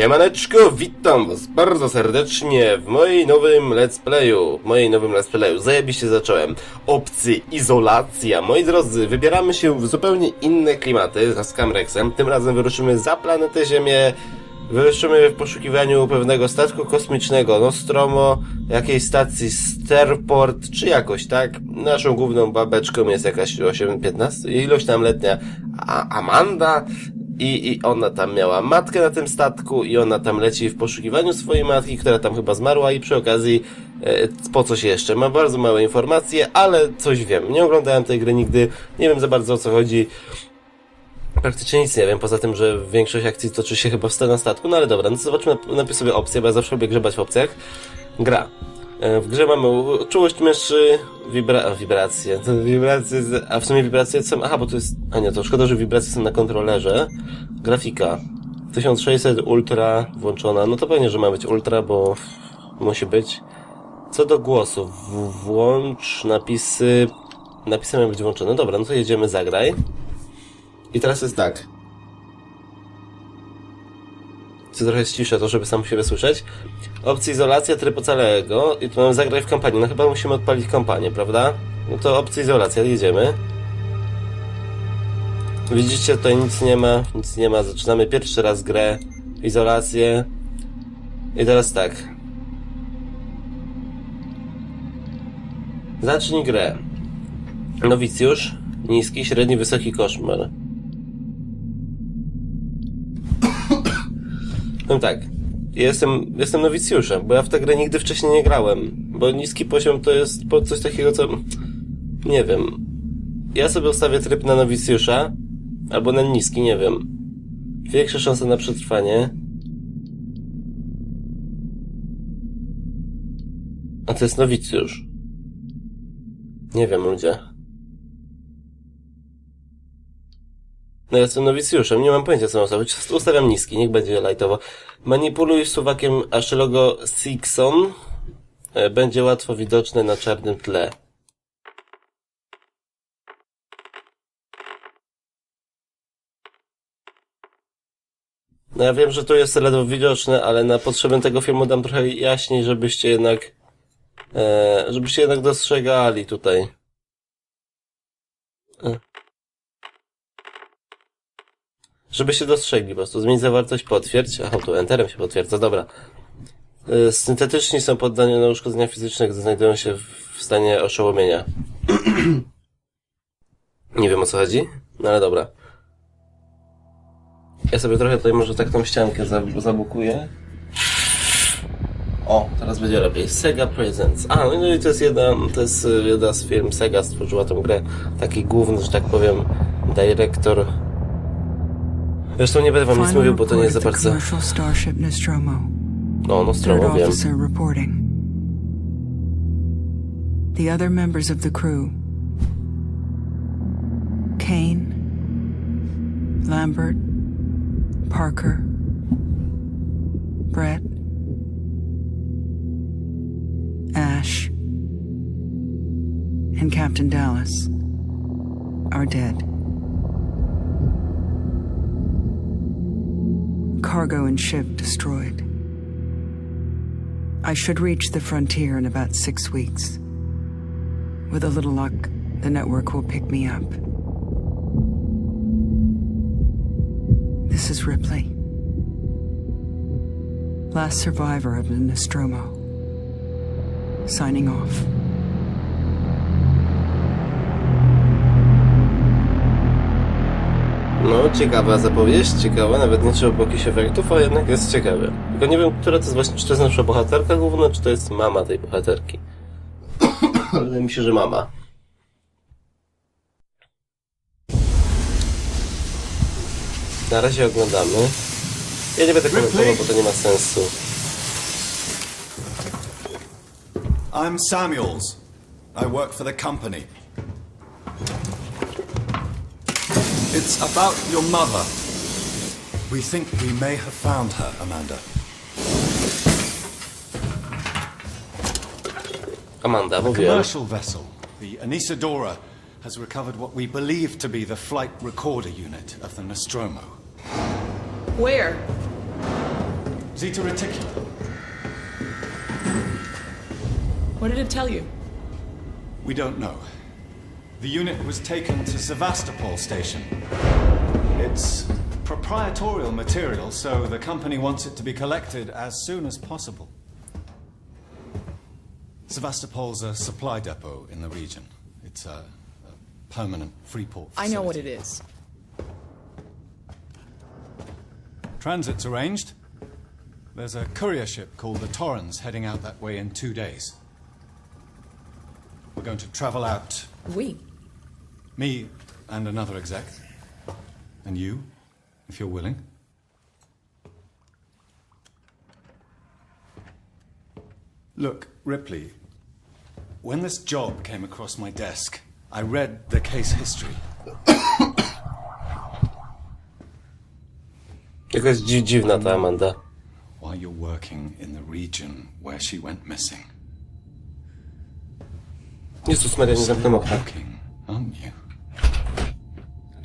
Siemaneczko, witam was bardzo serdecznie w moim nowym let's playu, w moim nowym let's playu, zajebiście zacząłem, opcji izolacja, moi drodzy, wybieramy się w zupełnie inne klimaty z Camrexem, tym razem wyruszymy za planetę Ziemię, wyruszymy w poszukiwaniu pewnego statku kosmicznego. Nostromo, jakiejś stacji Starport, czy jakoś tak, naszą główną babeczką jest jakaś 8-15, ilość tam letnia A Amanda, i, I ona tam miała matkę na tym statku i ona tam leci w poszukiwaniu swojej matki, która tam chyba zmarła i przy okazji e, po coś jeszcze. Ma bardzo małe informacje, ale coś wiem. Nie oglądałem tej gry nigdy, nie wiem za bardzo o co chodzi. Praktycznie nic nie wiem, poza tym, że większość akcji toczy się chyba w na statku, no ale dobra, no to zobaczmy, napisz sobie opcje, bo ja zawsze lubię grzebać w opcjach. Gra. E, W grze mamy czułość myszy, wibra wibracje, to wibracje, z- a w sumie wibracje są, aha, bo to jest, a nie, to szkoda, że wibracje są na kontrolerze. Grafika. 1600 ultra włączona, no to pewnie, że ma być ultra, bo musi być. Co do głosów, w- włącz napisy, napisy mają być włączone, dobra, no to jedziemy, zagraj. I teraz jest tak. Chcę trochę ściszę to, żeby sam siebie słyszeć. Opcja izolacja, tryb ocalałego i tu mamy zagrać w kampanię. No chyba musimy odpalić kampanię, prawda? No to opcja izolacja, jedziemy. Widzicie, tutaj nic nie ma, nic nie ma. Zaczynamy pierwszy raz grę, izolację. I teraz tak. Zacznij grę. Nowicjusz, niski, średni, wysoki koszmar. No tak. Jestem, jestem nowicjuszem, bo ja w tę grę nigdy wcześniej nie grałem. Bo niski poziom to jest po coś takiego, co... Nie wiem. Ja sobie ustawię tryb na nowicjusza, albo na niski, nie wiem. Większe szanse na przetrwanie. A to jest nowicjusz. Nie wiem, ludzie. No ja jestem nowicjuszem, nie mam pojęcia co mam ustawić. Ustawiam niski, niech będzie lightowo. Manipuluj suwakiem, aż logo Sixon e, będzie łatwo widoczne na czarnym tle. No ja wiem, że to jest ledwo widoczne, ale na potrzeby tego filmu dam trochę jaśniej, żebyście jednak e, żebyście jednak dostrzegali tutaj. E. Żeby się dostrzegli po prostu. Zmień zawartość, potwierdź. Aha, tu enterem się potwierdza, dobra. Y, Syntetyczni są poddani na uszkodzenia fizyczne, gdy znajdują się w stanie oszołomienia. Nie wiem o co chodzi, no ale dobra. Ja sobie trochę tutaj może tak tą ściankę za- zabukuję. O, teraz będzie lepiej. Sega Presents. A, no i to jest jedna, to jest y, jedna z firm Sega stworzyła tą grę. Taki główny, że tak powiem, dyrektor Zresztą nie będę wam nic mówił, bo to nie jest za bardzo... commercial starship Nostromo. No, Nostromo, wiem. The other members of the crew. Kane, Lambert, Parker, Brett, Ash, and Captain Dallas are dead. Cargo and ship destroyed. I should reach the frontier in about six weeks. With a little luck, the network will pick me up. This is Ripley. Last survivor of the Nostromo. Signing off. No, ciekawa zapowiedź, ciekawa, nawet nie trzeba było jakichś efektów, a jednak jest ciekawe. Tylko nie wiem, która to jest właśnie, czy to jest nasza bohaterka główna, czy to jest mama tej bohaterki. Wydaje mi się, że mama. Na razie oglądamy. Ja nie będę komentował, bo to nie ma sensu. I'm Samuels. I work for the company. It's about your mother. We think we may have found her, Amanda. Amanda, mówiłem. Commercial vessel, the Anisadora, has recovered what we believe to be the flight recorder unit of the Nostromo. Where? Zeta Reticula. What did it tell you? We don't know. The unit was taken to Sevastopol station. It's proprietorial material, so the company wants it to be collected as soon as possible. Sevastopol's a supply depot in the region. It's a, a permanent free port. I know what it is. Transit's arranged. There's a courier ship called the Torrens heading out that way in two days. We're going to travel out We. Me and another exec. And you, if you're willing. Look, Ripley, when this job came across my desk, I read the case history. Jakaś dzi dziwna ta Amanda. While you're working in the region where she went missing. Jezus Maria, nie zamknę okna. Looking, aren't you?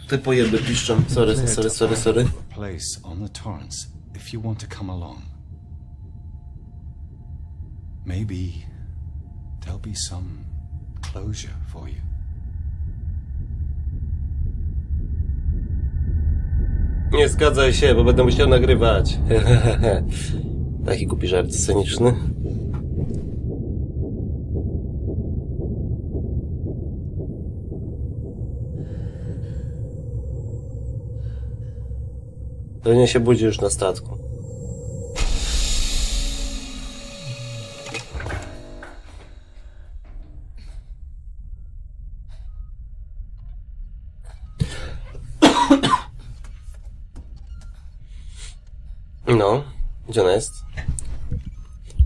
Tutaj pojeby piszczą. Sorry, sorry, sorry, sorry. Place on the torrents if you want to come along. Maybe there'll be some closure for you. Nie zgadzaj się, bo będę musiał nagrywać. Taki głupi żart sceniczny. Pewnie się budzi już na statku. No, gdzie ona jest?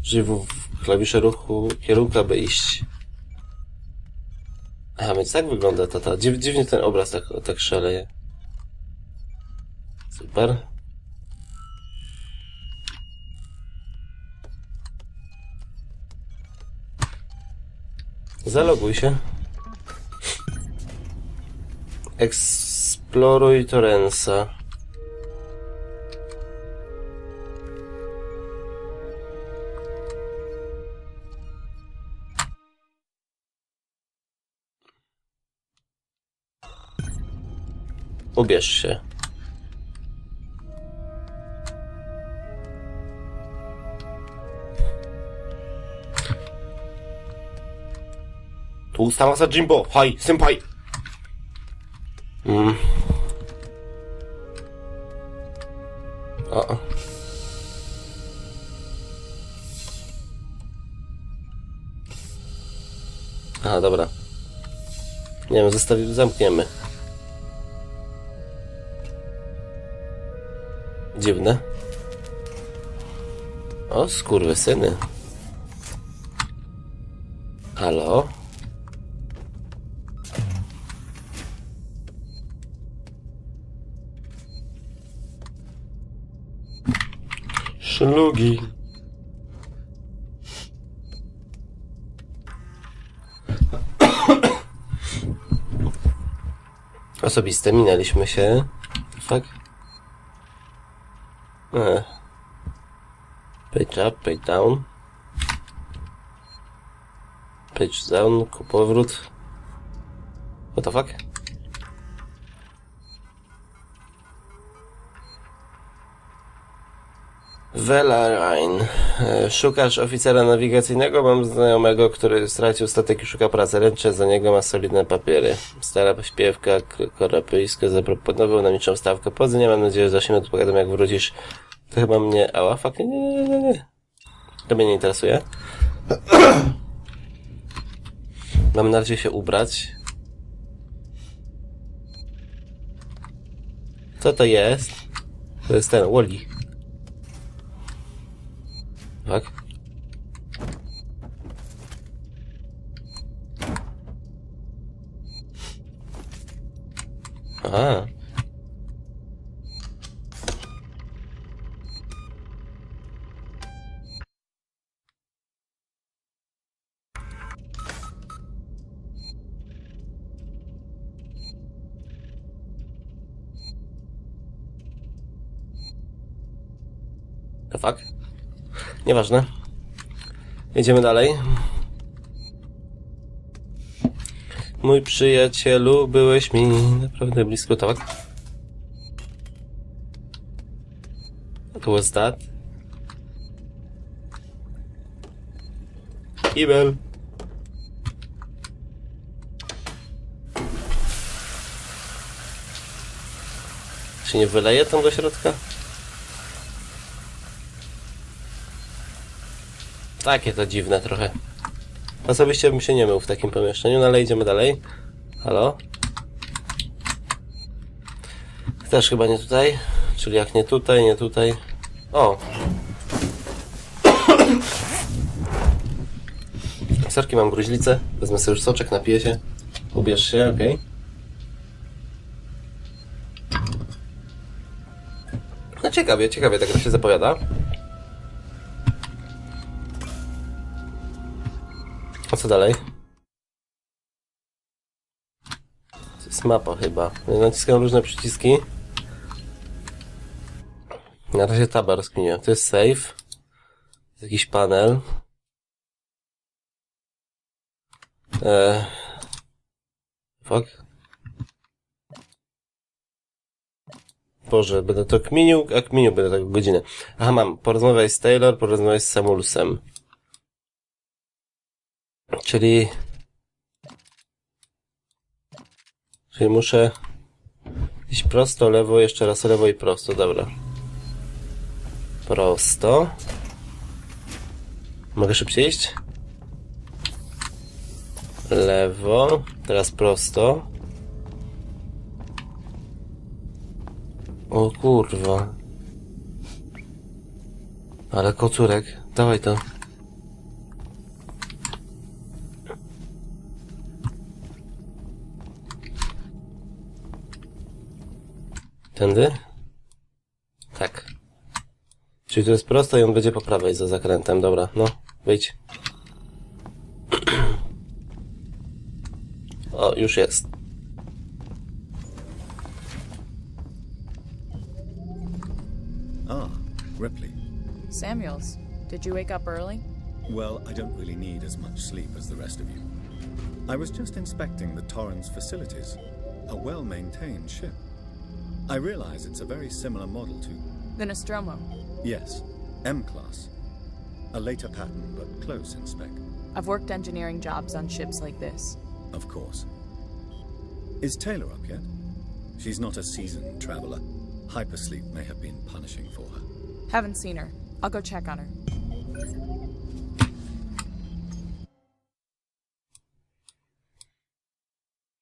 Czyli w, klawisze ruchu kierunku, aby iść. Aha, więc tak wygląda ta, ta. Dziw, dziwnie ten obraz tak, tak szaleje. Super. Zaloguj się. Eksploruj Torrensa. Ubierz się. Tu masa Jimbo. Haj, senpai. Mm. O. Aha, dobra. Nie wiem, zostawi, zamkniemy. Dziwne. O, skurwysyny. Halo? Szlugi. Osobiste, minęliśmy się. Fuck. E. Page up, page down. Page down, ku powrót. What the fuck? Velarine. Szukasz oficera nawigacyjnego? Mam znajomego, który stracił statek i szuka pracy. Ręczę za niego, ma solidne papiery. Stara śpiewka k- korapyjska zaproponował nam niczą stawkę. Pozy nie mam nadzieję, że za 8 minut jak wrócisz. To chyba mnie... Ała, fuck, nie, nie, nie, nie. To mnie nie interesuje. Mam na razie się ubrać. Co to jest? To jest ten, Wally. Weg. Ah. Fuck? Nieważne. Jedziemy dalej. Mój przyjacielu, byłeś mi naprawdę blisko, tak? What was that? Kibel. Czy nie wyleje tam do środka? Takie to dziwne trochę. Osobiście bym się nie mył w takim pomieszczeniu, no ale idziemy dalej. Halo? Też chyba nie tutaj. Czyli jak nie tutaj, nie tutaj. O! Sorki, mam gruźlicę. Wezmę sobie już soczek, napiję się. Ubierz się, okej. No ciekawie, ciekawie tak to się zapowiada. Co dalej? To jest mapa chyba. Naciskam różne przyciski. Na razie taba rozkminiłem. To jest save. Jest jakiś panel. Eee. Fuck. Boże, będę to kminił, a kminił będę tak godzinę. Aha, mam. Porozmawiaj z Taylor, porozmawiaj z Samulusem. Czyli... Czyli muszę iść prosto, lewo, jeszcze raz lewo i prosto, dobra. Prosto. Mogę szybciej iść? Lewo, teraz prosto. O kurwa. Ale kocurek, dawaj to. Tędy? Tak. Czyli to jest prosto i on będzie po prawej za zakrętem. Dobra, no, wyjdź. O, już jest. Ah, Ripley. Samuels, did you wake up early? Well, I don't really need as much sleep as the rest of you. I was just inspecting the Torrens facilities. A well maintained ship. I realize it's a very similar model to. The Nostromo. Yes, M Class. A later pattern, but close in spec, I've worked engineering jobs on ships like this. of course. Is Taylor up yet? She's not a seasoned traveler. Hypersleep may have been punishing for her. Haven't seen her. I'll go check on her.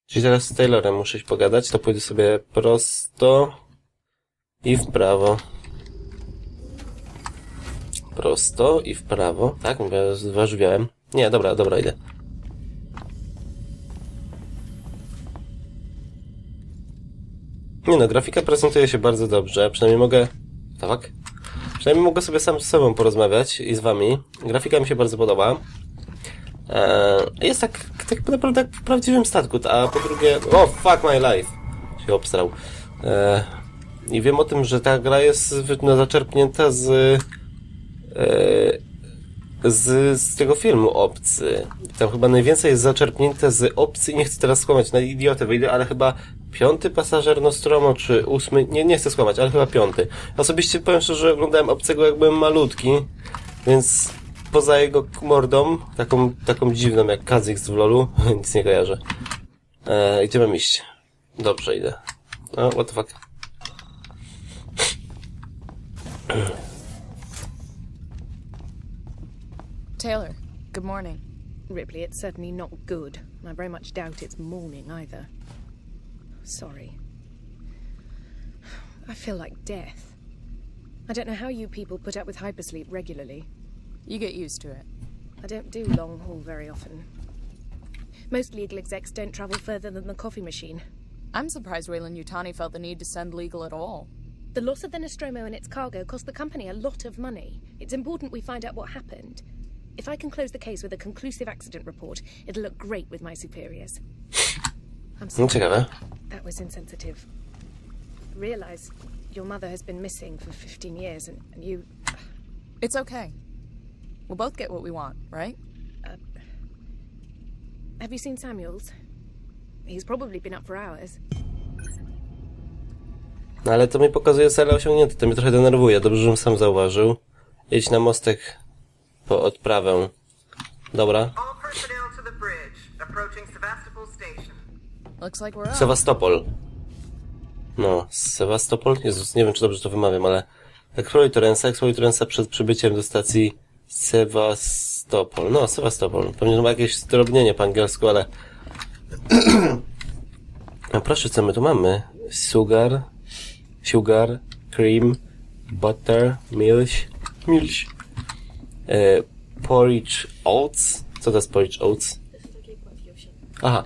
Czyli teraz z Taylorem muszę pogadać, to pójdę sobie prosto i w prawo. Prosto i w prawo. Tak, zważywiałem. Nie, dobra, dobra, idę. Nie no, grafika prezentuje się bardzo dobrze, przynajmniej mogę... Tak? Przynajmniej mogę sobie sam z sobą porozmawiać i z wami. Grafika mi się bardzo podoba. Eee, jest tak, tak naprawdę jak w prawdziwym statku, a po drugie... O, fuck my life! Się obstrał. Eee, I wiem o tym, że ta gra jest no, zaczerpnięta z... Eee, z, z tego filmu Obcy. Tam chyba najwięcej jest zaczerpnięte z Obcy, nie chcę teraz skłamać, na idiotę wyjdę, ale chyba piąty pasażer Nostromo, czy ósmy, nie, nie chcę skłamać, ale chyba piąty. Osobiście powiem szczerze, że oglądałem Obcego jak byłem malutki, więc poza jego mordą, taką, taką dziwną jak Kazik z Vlolu, nic nie kojarzę. E, gdzie iść? Dobrze, idę. No, what the fuck. Taylor, good morning. Ripley, it's certainly not good. I very much doubt it's morning either. Sorry. I feel like death. I don't know how you people put up with hypersleep regularly. You get used to it. I don't do long haul very often. Most legal execs don't travel further than the coffee machine. I'm surprised Wayland Yutani felt the need to send legal at all. The loss of the Nostromo and its cargo cost the company a lot of money. It's important we find out what happened. If I can close the case with a conclusive accident report, it'll look great with my superiors. I'm No sorry. ciekawe. That was insensitive. Realize your mother has been missing for 15 years and, and you. It's okay. We'll both get what we want, right? Have you seen Samuels? He's probably been up for hours. No ale to mi pokazuje cele osiągnięte, to mnie trochę denerwuje. Dobrze, żebym sam zauważył. Idź na mostek po odprawę. Dobra. All personnel to the bridge. Approaching Sevastopol Station. Looks like we're up. Sewastopol. No, Sewastopol? Jezus, nie wiem, czy dobrze to wymawiam, ale... Eksploruj Torensa, eksploruj Torensa przed przybyciem do stacji Sewastopol. No, Sewastopol. Pewnie to ma jakieś zdrobnienie po angielsku, ale... No proszę, co my tu mamy? Sugar, sugar, cream, butter, milk, milk, e, porridge oats. Co to jest porridge oats? Aha.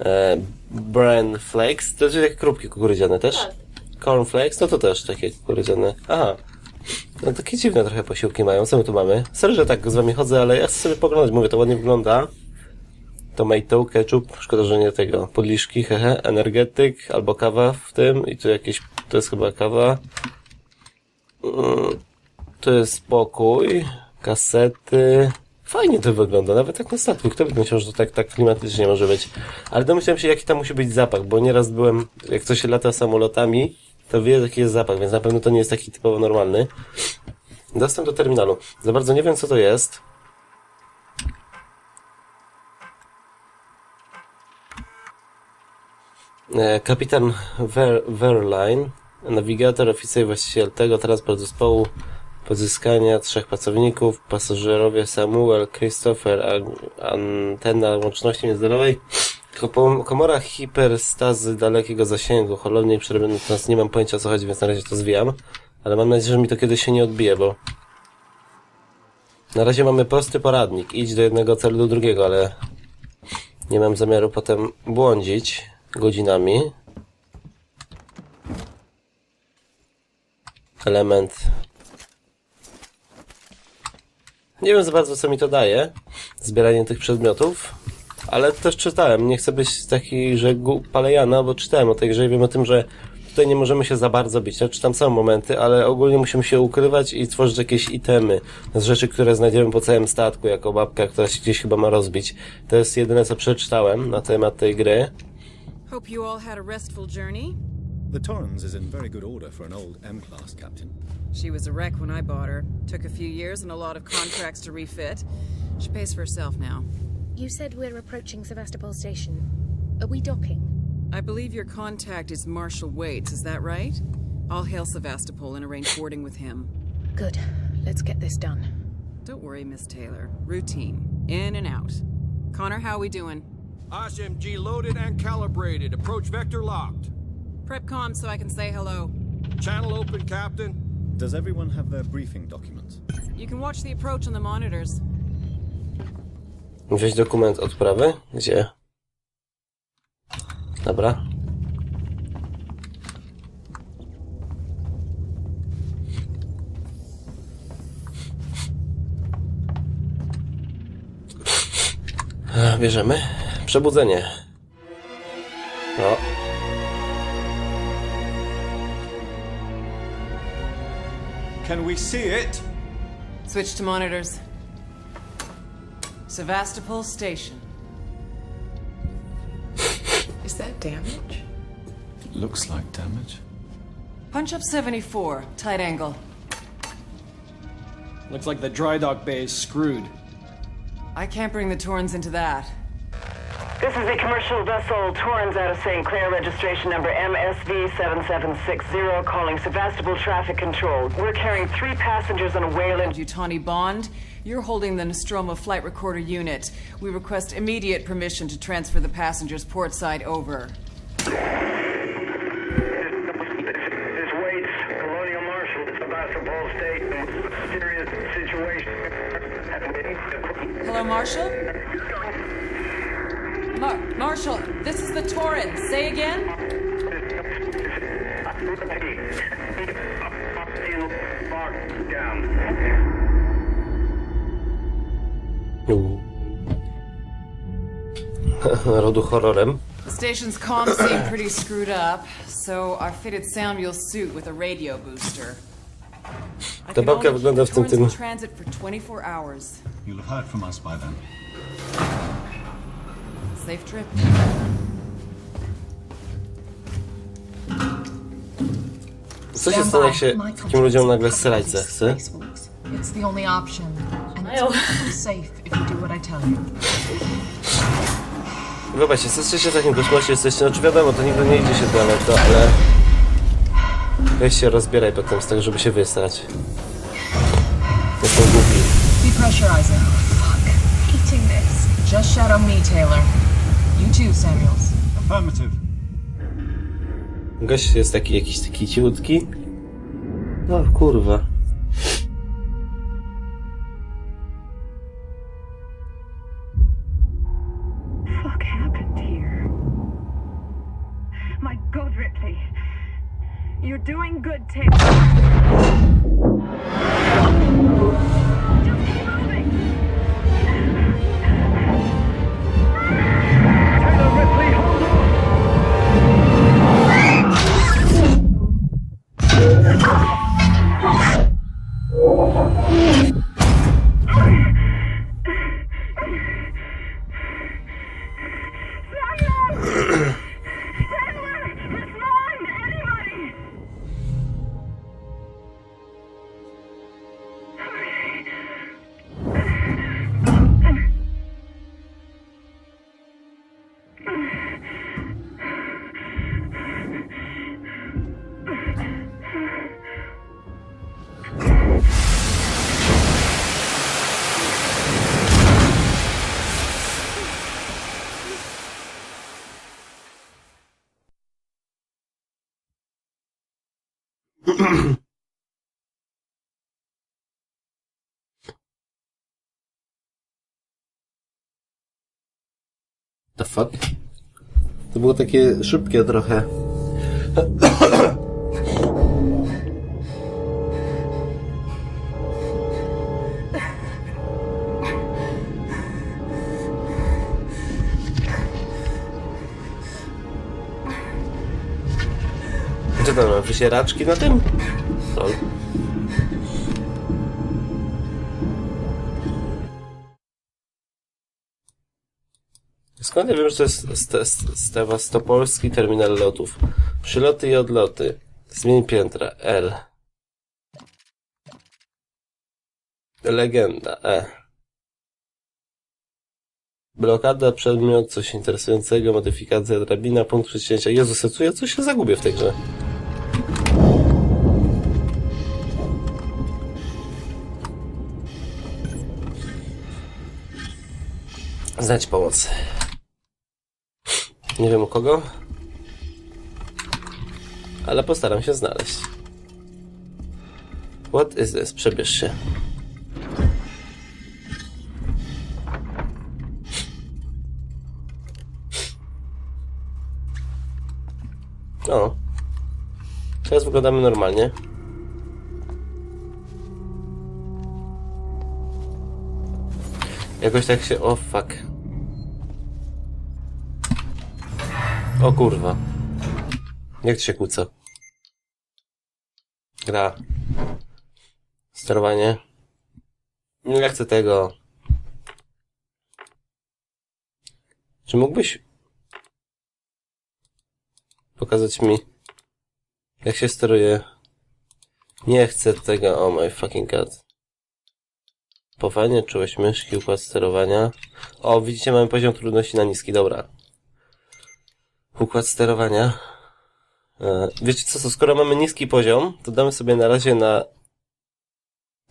E, bran flakes. To jest jak krupki kukurydziane też? Corn flakes? No to też takie kukurydziane. Aha. No takie dziwne trochę posiłki mają. Co my tu mamy? Sorry, że tak z wami chodzę, ale ja chcę sobie poglądać. Mówię, to ładnie wygląda. Tomato, ketchup. Szkoda, że nie tego. Podliszki, hehe. Energetyk. Albo kawa w tym. I tu jakieś... To jest chyba kawa. Mm, To jest spokój. Kasety. Fajnie to wygląda, nawet jak na statku. Kto by myślał, że to tak, tak klimatycznie może być. Ale domyślałem się, jaki tam musi być zapach, bo nieraz byłem, jak ktoś lata samolotami, to wie, jaki jest zapach, więc na pewno to nie jest taki typowo normalny. Dostęp do terminalu. Za bardzo nie wiem, co to jest. E, Kapitan Ver, Verline, nawigator, oficer i właściciel tego transport zespołu pozyskania trzech pracowników, pasażerowie Samuel, Christopher, an- antena łączności międzynarodowej, komora hiperstazy dalekiego zasięgu, holownie przerobiony trans, nie mam pojęcia o co chodzi, więc na razie to zwijam, ale mam nadzieję, że mi to kiedyś się nie odbije, bo na razie mamy prosty poradnik, idź do jednego celu do drugiego, ale nie mam zamiaru potem błądzić godzinami. Element. Nie wiem za bardzo, co mi to daje, zbieranie tych przedmiotów, ale też czytałem. Nie chcę być taki, że palejana, bo czytałem o tej grze i wiem o tym, że tutaj nie możemy się za bardzo bić. Ja czytam same momenty, ale ogólnie musimy się ukrywać i tworzyć jakieś itemy z rzeczy, które znajdziemy po całym statku, jako babka, która się gdzieś chyba ma rozbić. To jest jedyne, co przeczytałem na temat tej gry. Hope you all had a restful journey. The Torrens is in very good order for an old M-class captain. She was a wreck when I bought her. Took a few years and a lot of contracts to refit. She pays for herself now. You said we're approaching Sevastopol Station. Are we docking? I believe your contact is Marshal Waits, is that right? I'll hail Sevastopol and arrange boarding with him. Good. Let's get this done. Don't worry, Miss Taylor. Routine. In and out. Connor, how are we doing? SMG loaded and calibrated. Approach vector locked. Prep comm so I can say hello. Channel open, Captain. Does everyone have their briefing documents? You can watch the approach on the monitors. Wziąć dokument odprawy? Gdzie? Dobra. Bierzemy. Przebudzenie. No. Can we see it? Switch to monitors. Sevastopol Station. Is that damage? Looks like damage. Punch up 74, tight angle. Looks like the dry dock bay is screwed. I can't bring the Torrens into that. This is the commercial vessel Torrens out of St. Clair, registration number MSV 7760, calling Sevastopol Traffic Control. We're carrying three passengers on a Wayland. Utani Bond, you're holding the Nostromo flight recorder unit. We request immediate permission to transfer the passengers port side over. This Waits, Colonial Marshal, about to Sevastopol State. Serious situation. Hello, Marshal? Mar- Marshal, this is the Torrens. Say again? Rodu horrorem. The station's comms seem pretty screwed up, so I fitted Samuel's suit with a radio booster. I Ta can babka only wygląda keep w tym tym... Transit for 24 hours. You'll have heard from us by then. Safe trip. Co się stanie, jak się takim ludziom nagle strzelać zechce? It's the only option. And it's perfectly safe if you do what I tell you. Zobaczcie, jesteście w takim kosmosie, jesteście, znaczy wiadomo, to nigdy nie idzie się daleko, ale... Weź się rozbieraj potem z tego, żeby się wysrać. Jestem głupi. Depressurizing. Fuck. Eating this. Just shadow me, Taylor. You too, Samuels. Affirmative. Gość jest taki jakiś taki ciutki. No kurwa. Fuck? To było takie szybkie trochę. Czy tam mam wysieraczki na tym? Lol. Skąd ja wiem, że to jest Ste- Ste- Stewastopolski terminal lotów? Przyloty i odloty. Zmień piętra. L. Legenda. E. Blokada, przedmiot, coś interesującego, modyfikacja, drabina, punkt przecięcia. Jezus, co ja coś się zagubię w tej grze. Znać pomoc. Nie wiem u kogo, ale postaram się znaleźć. What is this? Przebierz się. O. Teraz wyglądamy normalnie. Jakoś tak się... O, fuck. O kurwa. Jak to się kłóca? Gra. Sterowanie. Nie chcę tego. Czy mógłbyś pokazać mi jak się steruje? Nie chcę tego. Oh my fucking god. Powanie, czułość myszki, układ sterowania. O, widzicie, mamy poziom trudności na niski, dobra. Układ sterowania. E, wiecie co, skoro mamy niski poziom, to damy sobie na razie na...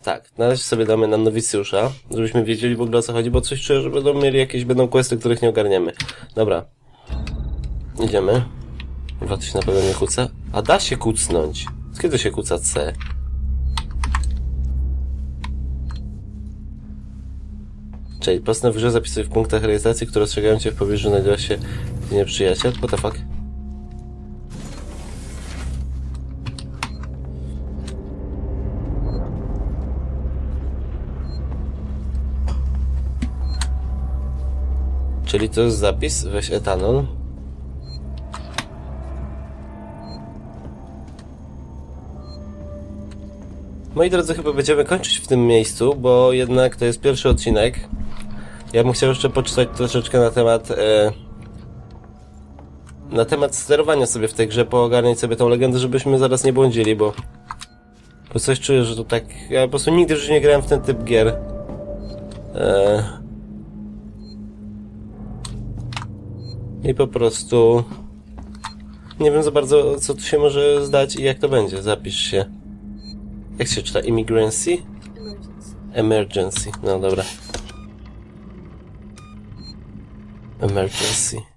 Tak, na razie sobie damy na nowicjusza, żebyśmy wiedzieli w ogóle o co chodzi, bo coś czuję, że będą mieli jakieś, będą questy, których nie ogarniemy. Dobra. Idziemy. Chyba to się na pewno nie kłóca. A da się kucnąć. Z kiedy się kłóca C? Czyli postęp w grze zapisuj w punktach rejestracji, które ostrzegają cię w pobliżu znajduje się nieprzyjaciel. What the fuck? Czyli to jest zapis, weź etanol. Moi drodzy, chyba będziemy kończyć w tym miejscu, bo jednak to jest pierwszy odcinek. Ja bym chciał jeszcze poczytać troszeczkę na temat e, na temat sterowania sobie w tej grze, poogarniać sobie tą legendę, żebyśmy zaraz nie błądzili, bo bo coś czuję, że to tak... Ja po prostu nigdy już nie grałem w ten typ gier. E, I po prostu... Nie wiem za bardzo, co tu się może zdać i jak to będzie. Zapisz się. Jak się czyta? Immigrancy? Emergency. No dobra. Emergency.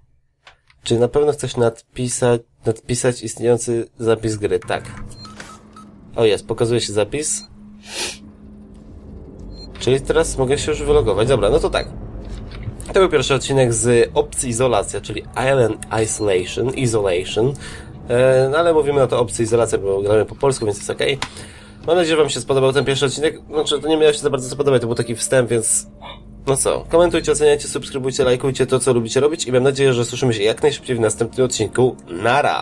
Czy na pewno chcesz nadpisać, nadpisać istniejący zapis gry? Tak. O jest, pokazuje się zapis. Czyli teraz mogę się już wylogować. Dobra, no to tak. To był pierwszy odcinek z opcji izolacja, czyli Island Isolation, Isolation. E, no ale mówimy na to opcji izolacja, bo gramy po polsku, więc jest ok. Mam nadzieję, że Wam się spodobał ten pierwszy odcinek. Znaczy, to nie miało się za bardzo spodobać, to był taki wstęp, więc... No co, komentujcie, oceniajcie, subskrybujcie, lajkujcie to, co lubicie robić i mam nadzieję, że słyszymy się jak najszybciej w następnym odcinku. Nara!